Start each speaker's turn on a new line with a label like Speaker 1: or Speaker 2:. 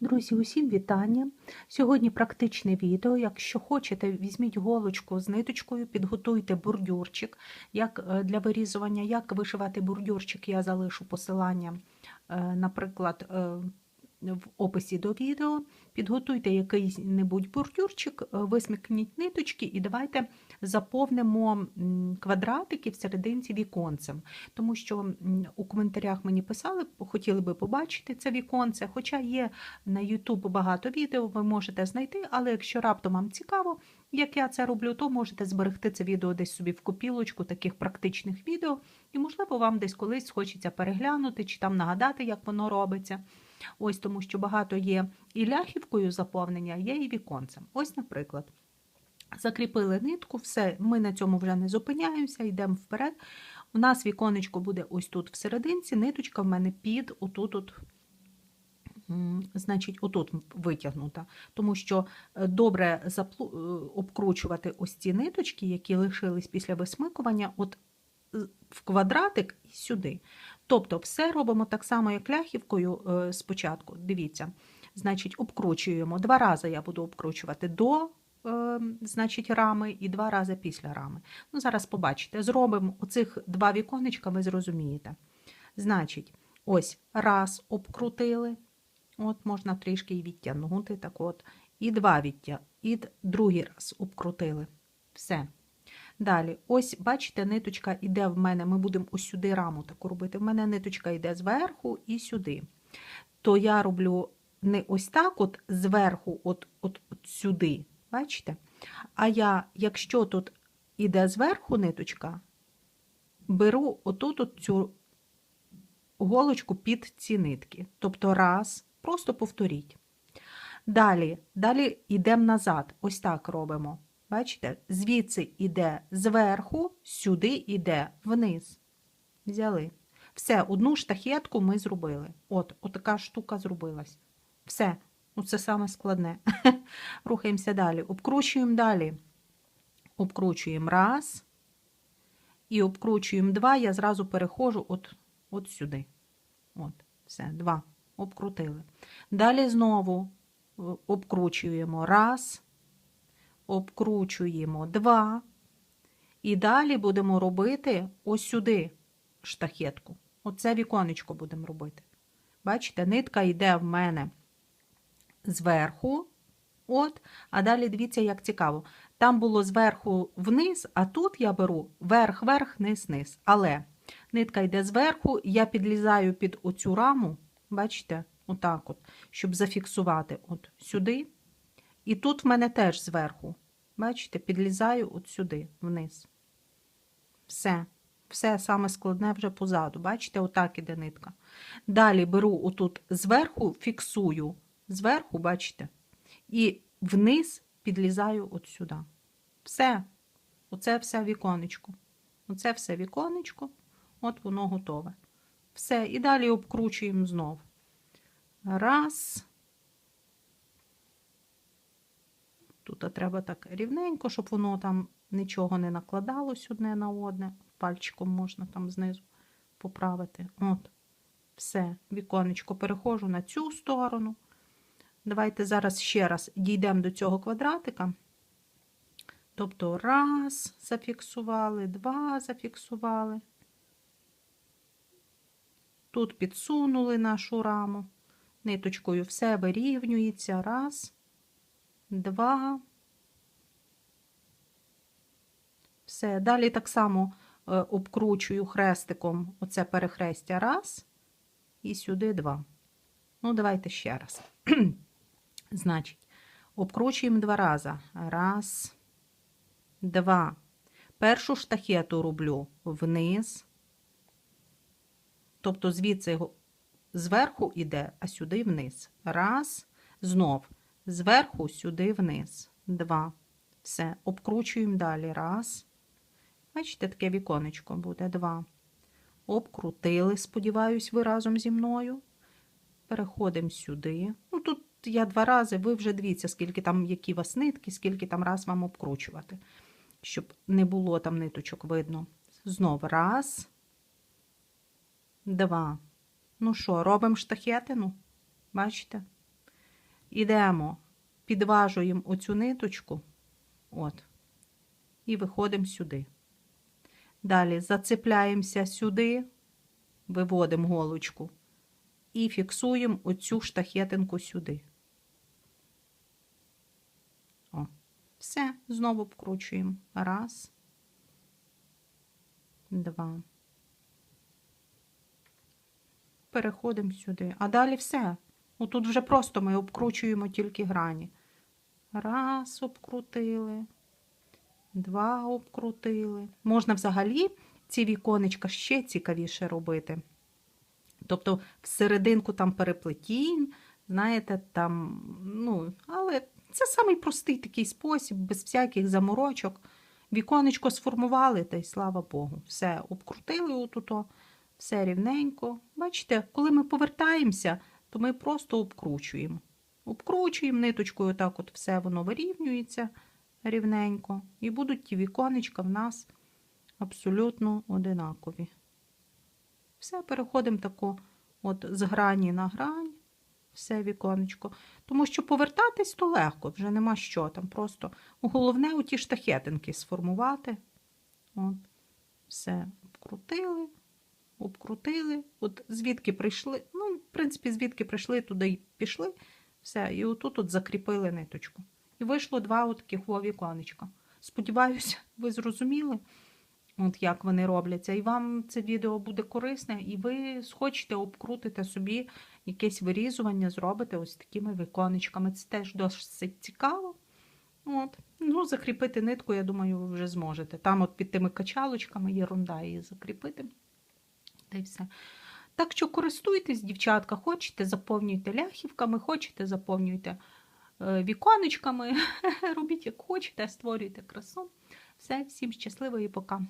Speaker 1: Друзі, усім вітання! Сьогодні практичне відео. Якщо хочете, візьміть голочку з ниточкою, підготуйте бордюрчик як е, для вирізування. Як вишивати бордюрчик, я залишу посилання, е, наприклад, е, в описі до відео. Підготуйте який-небудь бурдюрчик, висмикніть ниточки і давайте заповнимо квадратики в серединці віконцем. Тому що у коментарях мені писали, хотіли би побачити це віконце, хоча є на YouTube багато відео, ви можете знайти, але якщо раптом вам цікаво, як я це роблю, то можете зберегти це відео десь собі в копілочку таких практичних відео, і, можливо, вам десь колись хочеться переглянути чи там нагадати, як воно робиться. Ось тому, що багато є і ляхівкою заповнення, є і віконцем. Ось, наприклад. Закріпили нитку, все, ми на цьому вже не зупиняємося, йдемо вперед. У нас віконечко буде ось тут всерединці, ниточка в мене під отут, от, значить, отут витягнута. Тому що е, добре заплу- е, обкручувати ось ці ниточки, які лишились після висмикування, от в квадратик і сюди. Тобто все робимо так само, як ляхівкою е, спочатку. Дивіться, значить, обкручуємо. Два рази я буду обкручувати до значить, рами і два рази після рами. Ну, Зараз побачите. Зробимо оцих два віконечка, ви зрозумієте. Значить, ось раз обкрутили. От можна трішки і відтягнути. Так от, і два відтя... і другий раз обкрутили. Все. Далі, ось, бачите, ниточка йде в мене, ми будемо ось сюди раму таку робити. В мене ниточка йде зверху і сюди. То я роблю не ось так, от зверху, от, от, от сюди, бачите? А я, якщо тут іде зверху ниточка, беру отут от цю голочку під ці нитки. Тобто раз, просто повторіть. Далі, далі йдемо назад. Ось так робимо. Бачите? Звідси йде зверху, сюди йде вниз. Взяли. Все, одну штахетку ми зробили. От, отака штука зробилась. Все, ну це саме складне. Рухаємося далі. Обкручуємо далі. Обкручуємо раз. І обкручуємо два. Я зразу переходжу от, от сюди. От, все, два. Обкрутили. Далі знову е, обкручуємо раз обкручуємо два. І далі будемо робити ось сюди штахетку. Оце віконечко будемо робити. Бачите, нитка йде в мене зверху. От, а далі дивіться, як цікаво. Там було зверху вниз, а тут я беру верх, верх, низ, низ. Але нитка йде зверху, я підлізаю під оцю раму, бачите, отак от, щоб зафіксувати от сюди. І тут в мене теж зверху. Бачите, підлізаю от сюди, вниз. Все. Все саме складне вже позаду. Бачите, отак іде нитка. Далі беру отут зверху, фіксую. Зверху, бачите, і вниз підлізаю от сюди. Все. Оце все віконечко. Оце все віконечко. От воно готове. Все. І далі обкручуємо знов. Раз. Тут треба так рівненько, щоб воно там нічого не накладалось одне на одне. Пальчиком можна там знизу поправити. От, все, віконечко переходжу на цю сторону. Давайте зараз ще раз дійдемо до цього квадратика. Тобто, раз, зафіксували, два зафіксували. Тут підсунули нашу раму. Ниточкою все вирівнюється. Раз два. Все. Далі так само е, обкручую хрестиком оце перехрестя раз. І сюди два. Ну, давайте ще раз. Значить, обкручуємо два рази. Раз, два. Першу штахету роблю вниз. Тобто звідси зверху йде, а сюди вниз. Раз, знов зверху сюди вниз. Два. Все. Обкручуємо далі. Раз. Бачите, таке віконечко буде. Два. Обкрутили, сподіваюсь, ви разом зі мною. Переходимо сюди. Ну, тут я два рази, ви вже дивіться, скільки там, які у вас нитки, скільки там раз вам обкручувати, щоб не було там ниточок видно. Знов раз. Два. Ну що, робимо штахетину? Бачите? ідемо, підважуємо оцю ниточку, от, і виходимо сюди. Далі зацепляємося сюди, виводимо голочку і фіксуємо оцю штахетинку сюди. О, все, знову вкручуємо. Раз, два. Переходимо сюди. А далі все. Ну, тут вже просто ми обкручуємо тільки грані. Раз, обкрутили. Два обкрутили. Можна взагалі ці віконечка ще цікавіше робити. Тобто, всерединку там переплетінь, знаєте, там, ну, але це самий простий такий спосіб, без всяких заморочок. Віконечко сформували, та й слава Богу. Все обкрутили отуто, все рівненько. Бачите, коли ми повертаємося, то ми просто обкручуємо. Обкручуємо ниточкою, так от все воно вирівнюється рівненько. І будуть ті віконечка в нас абсолютно одинакові. Все, переходимо тако от з грані на грань, все віконечко. Тому що повертатись то легко, вже нема що там. Просто головне у ті штахетинки сформувати. От, Все обкрутили, обкрутили. От звідки прийшли, ну, в принципі, звідки прийшли, туди й пішли. Все, і отут от закріпили ниточку. І вийшло два от таких віконечка. Сподіваюся, ви зрозуміли, от як вони робляться. І вам це відео буде корисне, і ви схочете обкрутити собі якесь вирізування, зробите ось такими віконечками. Це теж досить цікаво. От. Ну, закріпити нитку, я думаю, ви вже зможете. Там от під тими качалочками єрунда її закріпити. Та. Так що користуйтесь, дівчатка, хочете, заповнюйте ляхівками, хочете, заповнюйте е, віконечками. Робіть як хочете, створюйте красу. Все, всім щасливо і пока.